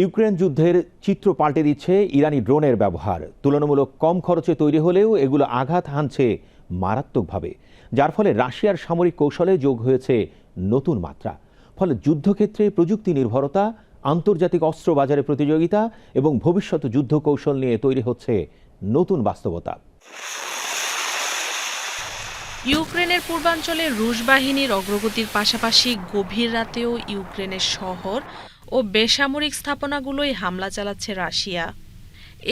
Ukraine যুদ্ধের চিত্র পাল্টে দিচ্ছে ইরানি ড্রোনের ব্যবহার। তুলনামূলক কম খরচে তৈরি হলেও এগুলো আঘাত হানছে মারাত্মকভাবে। যার ফলে রাশিয়ার সামরিক কৌশলে যোগ হয়েছে নতুন মাত্রা। ফলে যুদ্ধক্ষেত্রে প্রযুক্তি নির্ভরতা, আন্তর্জাতিক অস্ত্র বাজারে প্রতিযোগিতা এবং ভবিষ্যৎ যুদ্ধ কৌশল নিয়ে তৈরি হচ্ছে নতুন বাস্তবতা। ইউক্রেনের পূর্বাঞ্চলে রুশ বাহিনীর অগ্রগতির পাশাপাশি গভীর রাতেও ইউক্রেনের শহর ও বেসামরিক স্থাপনাগুলোই হামলা চালাচ্ছে রাশিয়া।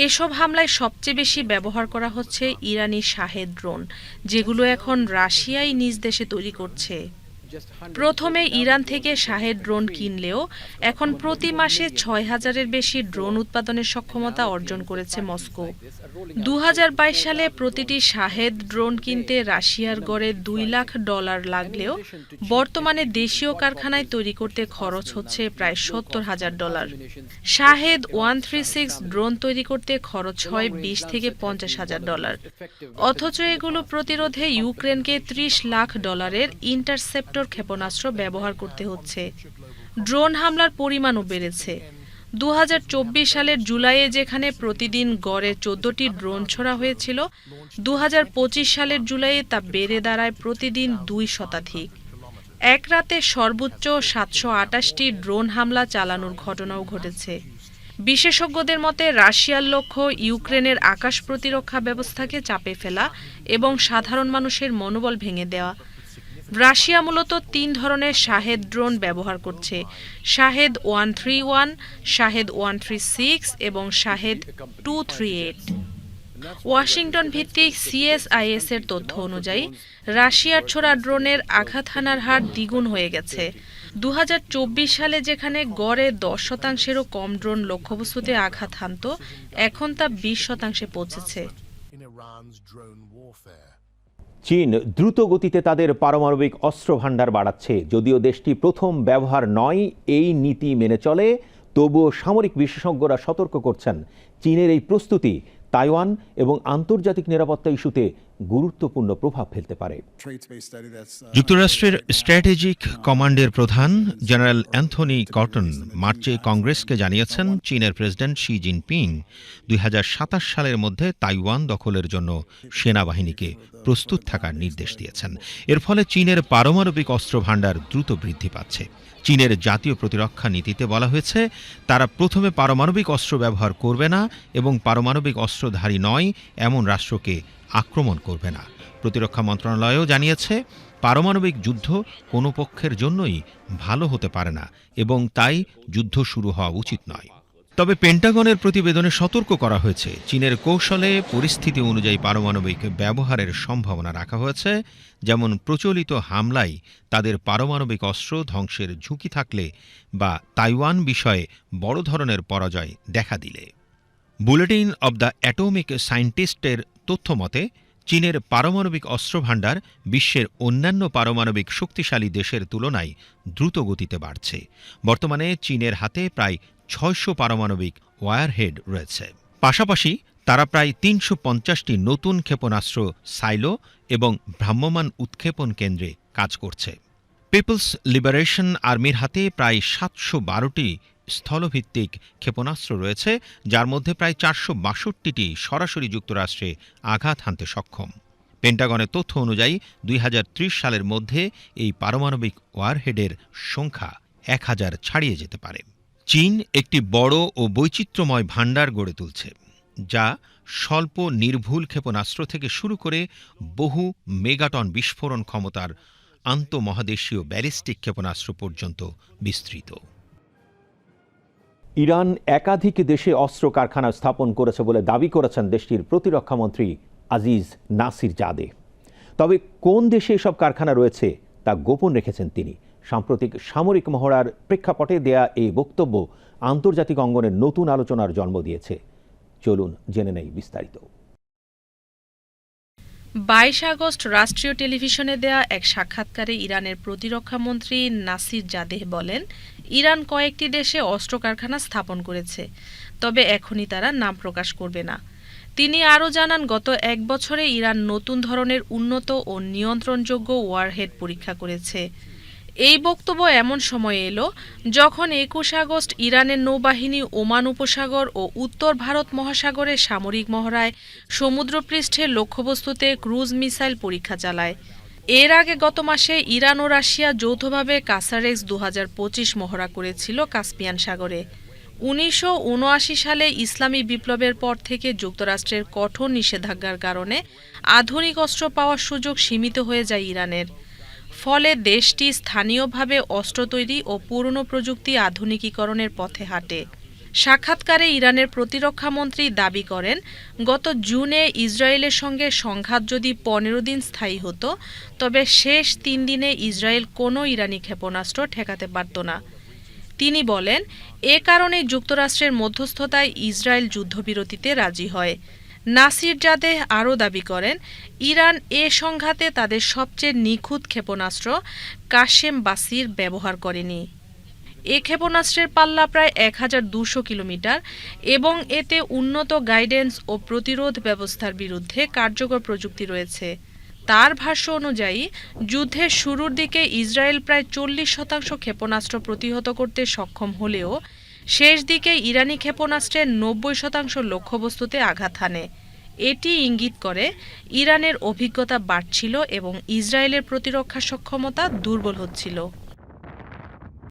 এসব হামলায় সবচেয়ে বেশি ব্যবহার করা হচ্ছে ইরানি শাহেদ ড্রোন, যেগুলো এখন রাশিয়াই নিজ দেশে তৈরি করছে। প্রথমে ইরান থেকে শাহেদ ড্রোন কিনলেও এখন প্রতি মাসে ছয় হাজারের বেশি ড্রোন উৎপাদনের সক্ষমতা অর্জন করেছে মস্কো। দু হাজার বাইশ সালে প্রতিটি শাহেদ ড্রোন কিনতে রাশিয়ার গড়ে দুই লাখ ডলার লাগলেও বর্তমানে দেশীয় কারখানায় তৈরি করতে খরচ হচ্ছে প্রায় সত্তর হাজার dollar. Shahed one three six drone তৈরি করতে খরচ হয় বিশ থেকে পঞ্চাশ হাজার ডলার। অথচ এগুলো প্রতিরোধে ইউক্রেনকে ত্রিশ লাখ ডলারের ইন্টারসেপ্টর ক্ষেপণাস্ত্র ব্যবহার করতে হচ্ছে। ড্রোন হামলার পরিমাণও বেড়েছে। দু সালের জুলাইয়ে যেখানে প্রতিদিন গড়ে চোদ্দটি ড্রোন ছোড়া হয়েছিল দু সালের জুলাইয়ে তা বেড়ে দাঁড়ায় প্রতিদিন দুই শতাধিক। এক রাতে সর্বোচ্চ সাতশো আটাশটি ড্রোন হামলা চালানোর ঘটনাও ঘটেছে। বিশেষজ্ঞদের মতে, রাশিয়ার লক্ষ্য ইউক্রেনের আকাশ প্রতিরক্ষা ব্যবস্থাকে চাপে ফেলা এবং সাধারণ মানুষের মনোবল ভেঙে দেওয়া। রাশিয়া মূলত তিন ধরনের শাহেদ ড্রোন ব্যবহার করছে। Shahed one three one, Shahed one three six এবং Shahed two three eight. Washington ভিত্তিক সিএসআইএস এর তথ্য অনুযায়ী, রাশিয়ার ছোড়া ড্রোনের আঘাত হানার হার দ্বিগুণ হয়ে গেছে। দু হাজার চব্বিশ সালে যেখানে গড়ে দশ শতাংশেরও কম ড্রোন লক্ষ্যবস্তুতে আঘাত হানত, এখন তা বিশ শতাংশে পৌঁছেছে। চীন দ্রুত গতিতে তাদের পারমাণবিক অস্ত্র ভাণ্ডার বাড়াচ্ছে। যদিও দেশটি প্রথম ব্যবহার নয়, এই নীতি মেনে চলে, তবুও সামরিক বিশেষজ্ঞরা সতর্ক করছেন। চীনের এই প্রস্তুতি তাইওয়ান এবং আন্তর্জাতিক নিরাপত্তা ইস্যুতে গুরুত্বপূর্ণ প্রভাব ফেলতে পারে। যুক্তরাষ্ট্রের স্ট্র্যাটেজিক কমান্ডের প্রধান জেনারেল অ্যান্থনি কটন মার্চে কংগ্রেসকে জানিয়েছেন চীনের প্রেসিডেন্ট শি জিনপিং দুই হাজার সাতাশ সালের মধ্যে তাইওয়ান দখলের জন্য সেনাবাহিনীকে প্রস্তুত থাকার নির্দেশ দিয়েছেন। এর ফলে চীনের পারমাণবিক অস্ত্র ভাণ্ডার দ্রুত বৃদ্ধি পাচ্ছে। চীনের জাতীয় প্রতিরক্ষা নীতিতে বলা হয়েছে, তারা প্রথমে পারমাণবিক অস্ত্র ব্যবহার করবে না এবং পারমাণবিক অস্ত্রধারী নয়, এমন রাষ্ট্রকে আক্রমণ করবে না। প্রতিরক্ষা মন্ত্রণালয়ও জানিয়েছে, পারমাণবিক যুদ্ধ কোনো পক্ষের জন্যই ভালো হতে পারে না এবং তাই যুদ্ধ শুরু হওয়া উচিত নয়। তবে পেন্টাগনের প্রতিবেদনে সতর্ক করা হয়েছে, চীনের কৌশলে পরিস্থিতি অনুযায়ী পারমাণবিক ব্যবহারের সম্ভাবনা রাখা হয়েছে, যেমন প্রচলিত হামলায় তাদের পারমাণবিক অস্ত্র ধ্বংসের ঝুঁকি থাকলে বা তাইওয়ান বিষয়ে বড় ধরনের পরাজয় দেখা দিলে। বুলেটিন অব দ্য অ্যাটমিক সায়েন্টিস্টের তথ্য মতে চীনের পারমাণবিক অস্ত্র ভাণ্ডার বিশ্বের অন্যান্য পারমাণবিক শক্তিশালী দেশের তুলনায় দ্রুত গতিতে বাড়ছে। বর্তমানে চীনের হাতে প্রায় ছয়শো পারমাণবিক ওয়ারহেড রয়েছে। পাশাপাশি, তারা প্রায় তিনশো পঞ্চাশটি নতুন ক্ষেপণাস্ত্র, সাইলো এবং ভ্রাম্যমান উৎক্ষেপণ কেন্দ্রে কাজ করছে। পিপলস লিবারেশন আর্মির হাতে প্রায় সাতশো বারোটি স্থলভিত্তিক ক্ষেপণাস্ত্র রয়েছে, যার মধ্যে প্রায় চারশো বাষট্টিটি সরাসরি যুক্তরাষ্ট্রে আঘাত হানতে সক্ষম। পেন্টাগনের তথ্য অনুযায়ী, দুই হাজার ত্রিশ সালের মধ্যে এই পারমাণবিক ওয়ারহেডের সংখ্যা এক হাজার ছাড়িয়ে যেতে পারে। চীন একটি বড় ও বৈচিত্র্যময় ভাণ্ডার গড়ে তুলছে, যা স্বল্প নির্ভুল ক্ষেপণাস্ত্র থেকে শুরু করে বহু মেগাটন বিস্ফোরণ ক্ষমতার আন্তঃমহাদেশীয় ব্যালিস্টিক ক্ষেপণাস্ত্র পর্যন্ত বিস্তৃত। ইরান একাধিক দেশে অস্ত্র কারখানা স্থাপন করেছে বলে দাবি করেছেন দেশটির প্রতিরক্ষামন্ত্রী আজিজ নাসির জাদে তবে কোন দেশে এসব কারখানা রয়েছে তা গোপন রেখেছেন তিনি। সাম্প্রতিক সামরিক মহড়ার প্রেক্ষাপটে দেয়া এই বক্তব্য আন্তর্জাতিক অঙ্গনের নতুন আলোচনার জন্ম দিয়েছে। চলুন জেনে নেই বিস্তারিত। বাইশ আগস্ট রাষ্ট্রীয় টেলিভিশনে দেয়া এক সাক্ষাৎকারে ইরানের প্রতিরক্ষামন্ত্রী নাসির জাদেহ বলেন, ইরান কয়েকটি দেশে অস্ত্র কারখানা স্থাপন করেছে, তবে এখনই তারা নাম প্রকাশ করবে না। তিনি আরও জানান, গত এক বছরে ইরান নতুন ধরনের উন্নত ও নিয়ন্ত্রণযোগ্য ওয়ারহেড পরীক্ষা করেছে। এই বক্তব্য এমন সময় এলো যখন একুশ আগস্ট ইরানের নৌবাহিনী ওমান উপসাগর ও উত্তর ভারত মহাসাগরে সামরিক মহড়ায় সমুদ্রপৃষ্ঠের লক্ষ্যবস্তুতে ক্রুজ মিসাইল পরীক্ষা চালায়। এর আগে গত মাসে ইরান ও রাশিয়া যৌথভাবে কাসারেক্স দু পঁচিশ মহড়া করেছিল কাস্পিয়ান সাগরে। উনিশশো উনআশি সালে ইসলামী বিপ্লবের পর থেকে যুক্তরাষ্ট্রের কঠোর নিষেধাজ্ঞার কারণে আধুনিক অস্ত্র পাওয়ার সুযোগ সীমিত হয়ে যায় ইরানের। ফলে দেশটি স্থানীয়ভাবে অস্ত্র তৈরি ও পুরনো প্রযুক্তি আধুনিকীকরণের পথে হাঁটে। সাক্ষাৎকারে ইরানের প্রতিরক্ষা মন্ত্রী দাবি করেন, গত জুনে ইসরায়েলের সঙ্গে সংঘাত যদি পনেরো দিন স্থায়ী হতো, তবে শেষ তিন দিনে ইসরায়েল কোনো ইরানি ক্ষেপণাস্ত্র ঠেকাতে পারত না। তিনি বলেন, এ কারণে যুক্তরাষ্ট্রের মধ্যস্থতায় ইসরায়েল যুদ্ধবিরতিতে রাজি হয়। নাসির জাদেহ আরও দাবি করেন, ইরান এ সংঘাতে তাদের সবচেয়ে নিখুঁত ক্ষেপণাস্ত্র কাশেম বাসির ব্যবহার করেনি। এ ক্ষেপণাস্ত্রের পাল্লা প্রায় এক হাজার দুশো কিলোমিটার এবং এতে উন্নত গাইডেন্স ও প্রতিরোধ ব্যবস্থার বিরুদ্ধে কার্যকর প্রযুক্তি রয়েছে। তার ভাষ্য অনুযায়ী, যুদ্ধের শুরুর দিকে ইসরায়েল প্রায় চল্লিশ শতাংশ ক্ষেপণাস্ত্র প্রতিহত করতে সক্ষম হলেও শেষ দিকে ইরানি ক্ষেপণাস্ত্রের নব্বই শতাংশ লক্ষ্যবস্তুতে আঘাত হানে। এটি ইঙ্গিত করে ইরানের অভিজ্ঞতা বাড়ছিল এবং ইসরায়েলের প্রতিরক্ষা সক্ষমতা দুর্বল হচ্ছিল।